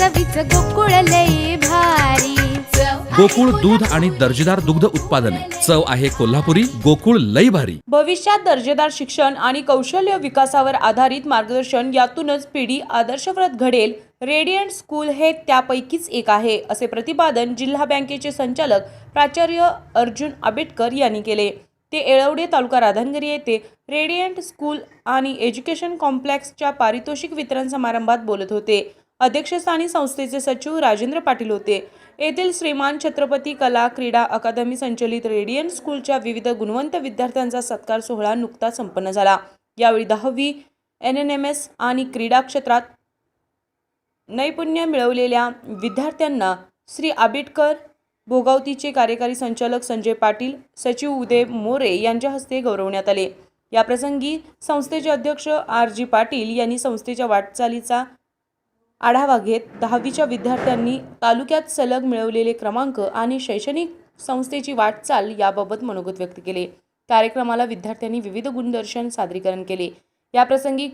चवीच गोकुळ लई भारी. गोकुळ दूध आणि दर्जेदार दुग्ध उत्पादने. चव आहे कोल्हापुरी गोकुळ लई भारी. भविष्यात दर्जेदार शिक्षण आणि कौशल्य विकासावर आधारित मार्गदर्शन यातूनच पिढी आदर्शव्रत घडेल. रेडियंट स्कूल हे त्यापैकीच एक आहे असे प्रतिपादन जिल्हा बँकेचे संचालक प्राचार्य अर्जुन आंबेडकर यांनी केले. ते येळवडे तालुका राधानगरी येथे रेडियंट स्कूल आणि एज्युकेशन कॉम्प्लेक्सच्या पारितोषिक वितरण समारंभात बोलत होते. अध्यक्षस्थानी संस्थेचे सचिव राजेंद्र पाटील होते. येथील श्रीमान छत्रपती कला क्रीडा अकादमी संचलित रेडियंट स्कूलच्या विविध गुणवंत विद्यार्थ्यांचा सत्कार सोहळा नुकताच संपन्न झाला. यावेळी दहावी एन एन एम एस आणि क्रीडा क्षेत्रात नैपुण्य मिळवलेल्या विद्यार्थ्यांना श्री आंबेडकर भोगावतीचे कार्यकारी संचालक संजय पाटील सचिव उदय मोरे यांच्या हस्ते गौरवण्यात आले. याप्रसंगी संस्थेचे अध्यक्ष आर जी पाटील यांनी संस्थेच्या वाटचालीचा आढावा घेत दहावीच्या विद्यार्थ्यांनी तालुक्यात सलग मिळवलेले क्रमांक आणि शैक्षणिक संस्थेची वाटचाल याबाबत मनोगत व्यक्त केले. कार्यक्रमाला विद्यार्थ्यांनी विविध गुणदर्शन सादरीकरण केले. याप्रसंगी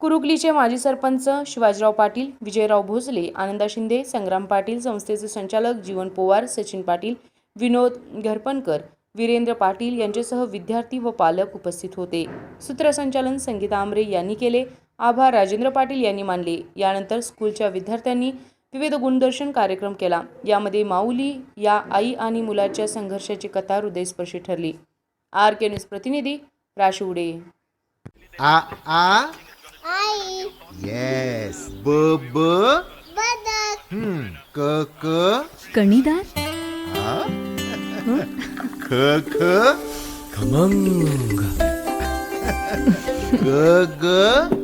कुरुकलीचे माजी सरपंच शिवाजीराव पाटील विजयराव भोसले आनंदा शिंदे संग्राम पाटील संस्थेचे संचालक जीवन पोवार सचिन पाटील विनोद घरपणकर वीरेंद्र पाटील यांच्यासह विद्यार्थी व पालक उपस्थित होते. सूत्रसंचालन संगीता आमरे यांनी केले. आभार राजेंद्र पाटील यांनी मानले. यानंतर स्कूलच्या विद्यार्थ्यांनी विविध गुणदर्शन कार्यक्रम केला. यामध्ये माऊली या आई आणि मुलाच्या संघर्षाची कथा हृदयस्पर्शी ठरली. आर के न्यूज प्रतिनिधी राशिवडे आ आ? आई. येस ब ब? बदक. हम्म. क क? कणीदार आ? ख ख? खमंग. ग ग?